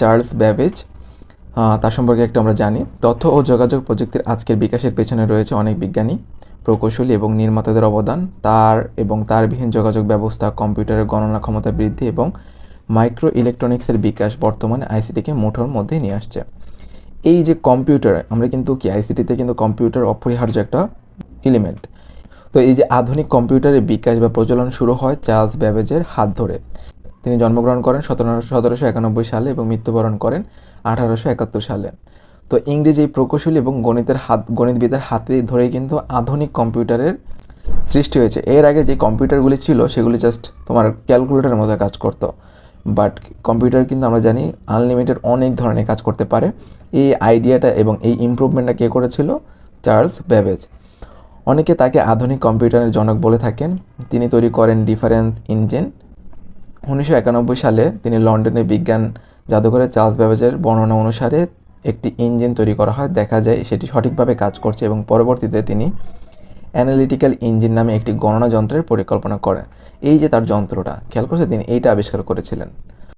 Charles Babbage. তার সম্পর্কে একটু আমরা জানি। তথ্য ও যোগাযোগ প্রযুক্তির আজকের বিকাশের পেছনে রয়েছে অনেক বিজ্ঞানী, প্রকৌশলী এবং নির্মাতাদের অবদান। তার এবং তারবিহীন যোগাযোগ ব্যবস্থা, কম্পিউটারের গণনা ক্ষমতা বৃদ্ধি এবং মাইক্রো ইলেকট্রনিক্সের বিকাশ বর্তমানে আইসিটিকে মুঠোর মধ্যে নিয়ে আসছে। এই যে কম্পিউটার, আমরা কিন্তু কি, আইসিটিতে কিন্তু কম্পিউটার অপরিহার্য একটা এলিমেন্ট তো এই যে আধুনিক কম্পিউটারের বিকাশ বা প্রচলন শুরু হয় চার্লস ব্যাবেজের হাত ধরে। তিনি জন্মগ্রহণ করেন সতেরো, সতেরোশো একানব্বই সালে এবং মৃত্যুবরণ করেন আঠারোশো একাত্তর সালে। তো ইংরেজি এই প্রকৌশলী এবং গণিতের হাত, গণিতবিদের হাতে ধরেই কিন্তু আধুনিক কম্পিউটারের সৃষ্টি হয়েছে। এর আগে যে কম্পিউটারগুলি ছিল, সেগুলি জাস্ট তোমার ক্যালকুলেটরের মতো কাজ করতো। বাট কম্পিউটার কিন্তু আমরা জানি আনলিমিটেড অনেক ধরনের কাজ করতে পারে। এই আইডিয়াটা এবং এই ইমপ্রুভমেন্টটা কে করেছিল? Charles Babbage. অনেকে তাকে আধুনিক কম্পিউটারের জনক বলে থাকেন। তিনি তৈরি করেন ডিফারেন্স ইঞ্জিন উনিশশো একানব্বই সালে তিনি লন্ডনে বিজ্ঞান জাদুঘরে চার্লস ব্যাবেজের বর্ণনা অনুসারে একটি ইঞ্জিন তৈরি করা হয়। দেখা যায় সেটি সঠিকভাবে কাজ করছে এবং পরবর্তীতে তিনি অ্যানালিটিক্যাল ইঞ্জিন নামে একটি গণনা যন্ত্রের পরিকল্পনা করেন। এই যে তার যন্ত্রটা, খেয়াল করছে তিনি? এইটা আবিষ্কার করেছিলেন।